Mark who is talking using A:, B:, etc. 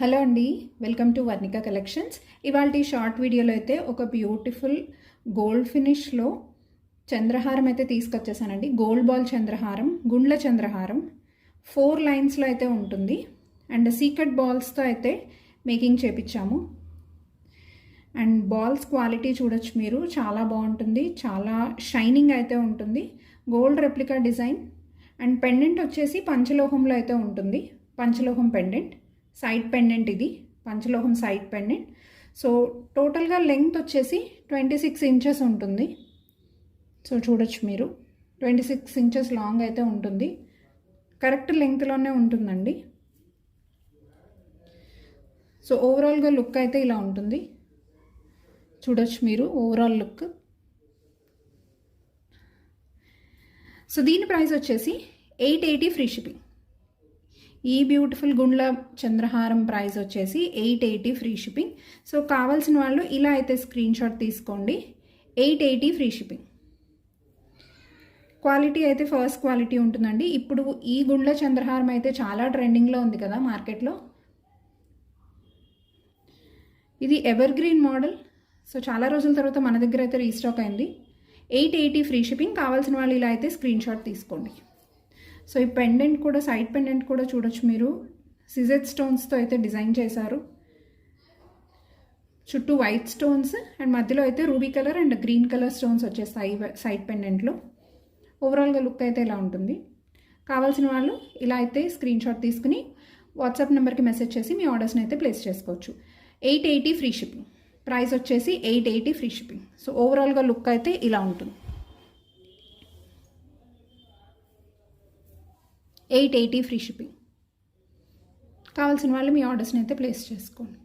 A: Hello అండి welcome to Varnika collections. ఇవాళ short వీడియోలో అయితే ఒక బ్యూటిఫుల్ గోల్డ్ ఫినిష్లో చంద్రహారం అయితే తీసుకొచ్చేసానండి. గోల్డ్ బాల్ చంద్రహారం గుండ్ల చంద్రహారం ఫోర్ లైన్స్లో అయితే ఉంటుంది. అండ్ సీక్రెట్ బాల్స్తో అయితే మేకింగ్ చేపించాము. అండ్ బాల్స్ క్వాలిటీ చూడొచ్చు మీరు చాలా బాగుంటుంది చాలా షైనింగ్ అయితే ఉంటుంది. Gold replica design. And pendant వచ్చేసి పంచలోహంలో అయితే ఉంటుంది. పంచలోహం పెండెంట్. సైడ్ పెండెంట్ ఇది పంచలోహం సైడ్ పెండెంట్. సో టోటల్గా లెంగ్త్ వచ్చేసి ట్వంటీ సిక్స్ ఇంచెస్ ఉంటుంది. సో చూడొచ్చు మీరు. ట్వంటీ సిక్స్ ఇంచెస్ లాంగ్ అయితే ఉంటుంది. కరెక్ట్ లెంగ్త్లోనే ఉంటుందండి. సో ఓవరాల్గా లుక్ అయితే ఇలా ఉంటుంది. చూడొచ్చు మీరు ఓవరాల్ లుక్. సో దీని ప్రైస్ వచ్చేసి ఎయిట్ ఎయిటీ ఫ్రీ షిప్పింగ్. ఈ బ్యూటిఫుల్ గుండ్ల చంద్రహారం ప్రైస్ వచ్చేసి eight eighty free shipping. So కావాల్సిన వాళ్ళు ఇలా అయితే స్క్రీన్ షాట్ తీసుకోండి. Eight eighty free shipping. Quality అయితే ఫస్ట్ క్వాలిటీ ఉంటుందండి. ఇప్పుడు ఈ గుండ్ల చంద్రహారం అయితే చాలా ట్రెండింగ్లో ఉంది కదా మార్కెట్లో. ఇది ఎవర్ గ్రీన్ మోడల్ సో చాలా రోజుల తర్వాత మన దగ్గర అయితే రీస్టాక్ అయింది. Eight eighty free shipping. కావాల్సిన వాళ్ళు ఇలా అయితే స్క్రీన్ షాట్ తీసుకోండి. సో ఈ పెండెంట్ కూడా సైడ్ పెండెంట్ కూడా చూడొచ్చు మీరు. సిజెట్ స్టోన్స్తో అయితే డిజైన్ చేశారు. చుట్టూ వైట్ స్టోన్స్ అండ్ మధ్యలో అయితే ruby colour and green colour stones వచ్చేస్తాయి సైడ్ పెండెంట్లో. ఓవరాల్గా లుక్ అయితే ఇలా ఉంటుంది. కావాల్సిన వాళ్ళు ఇలా అయితే స్క్రీన్ షాట్ తీసుకుని వాట్సాప్ నెంబర్కి మెసేజ్ చేసి మీ ఆర్డర్స్ని అయితే ప్లేస్ చేసుకోవచ్చు. Eight eighty free shipping. Price వచ్చేసి eight eighty free shipping. So ఓవరాల్గా లుక్ అయితే ఇలా ఉంటుంది. Eight eighty free shipping. కావాల్సిన వాళ్ళు మీ ఆర్డర్స్ని అయితే ప్లేస్ చేసుకోండి.